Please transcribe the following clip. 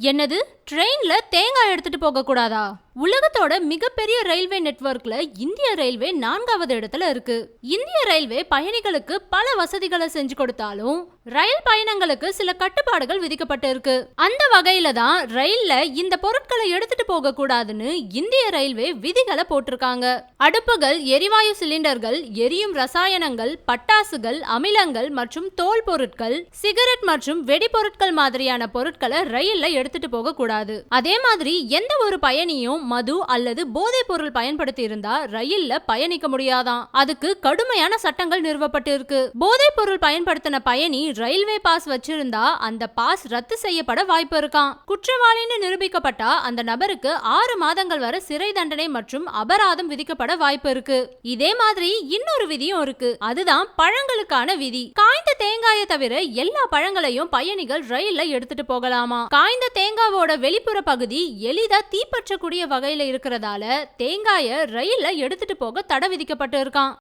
என்னது? ட்ரெயின்ல தேங்காய் எடுத்துட்டு போக கூடாதா உலகத்தோட மிகப்பெரிய ரயில்வே நெட்வொர்க்ல இந்திய ரயில்வே நான்காவது இடத்துல இருக்கு. இந்திய ரயில்வே பயணிகளுக்கு பல வசதிகளை செஞ்சு கொடுத்தாலும் ரயில் பயணங்களுக்கு சில கட்டுப்பாடுகள் விதிக்கப்பட்டு இருக்கு. அந்த வகையில தான் ரயில்ல இந்த பொருட்களை எடுத்துட்டு போக கூடாதுன்னு இந்திய ரயில்வே விதிகளை போட்டிருக்காங்க. அடுப்புகள் எரிவாயு சிலிண்டர்கள் எரியும் ரசாயனங்கள் பட்டாசுகள் அமிலங்கள் மற்றும் தோல் பொருட்கள் சிகரெட் மற்றும் வெடிபொருட்கள் மாதிரியான பொருட்களை ரயில்ல எடுத்துட்டு போக கூடாது. அதே மாதிரி எந்த ஒரு பயணியும் மது அல்லது போதைப் பொருள் பயன்படுத்தி இருந்தா ரயில்ல பயணிக்க முடியாதாம் அதுக்கு கடுமையான சட்டங்கள் நிறுவப்பட்டு இருக்கு போதைப் பொருள் பயன்படுத்தின பயணி ரயில்வே பாஸ் வச்சிருந்தா அந்த பாஸ் ரத்து செய்யப்பட வாய்ப்பு இருக்காம். குற்றவாளின்னு நிரூபிக்கப்பட்டா அந்த நபருக்கு ஆறு மாதங்கள் வரை சிறை தண்டனை மற்றும் அபராதம் விதிக்கப்பட வாய்ப்பு இருக்கு. இதே மாதிரி இன்னொரு விதியும் இருக்கு. அதுதான் பழங்களுக்கான விதி. தேங்காயை தவிர எல்லா பழங்களையும் பயணிகள் ரயில்ல எடுத்துட்டு போகலாமா? காய்ந்த தேங்காவோட வெளிப்புற பகுதி எளிதா தீப்பற்றக்கூடிய வகையில இருக்கிறதால தேங்காய ரயில்ல எடுத்துட்டு போக தடை விதிக்கப்பட்டு இருக்கான்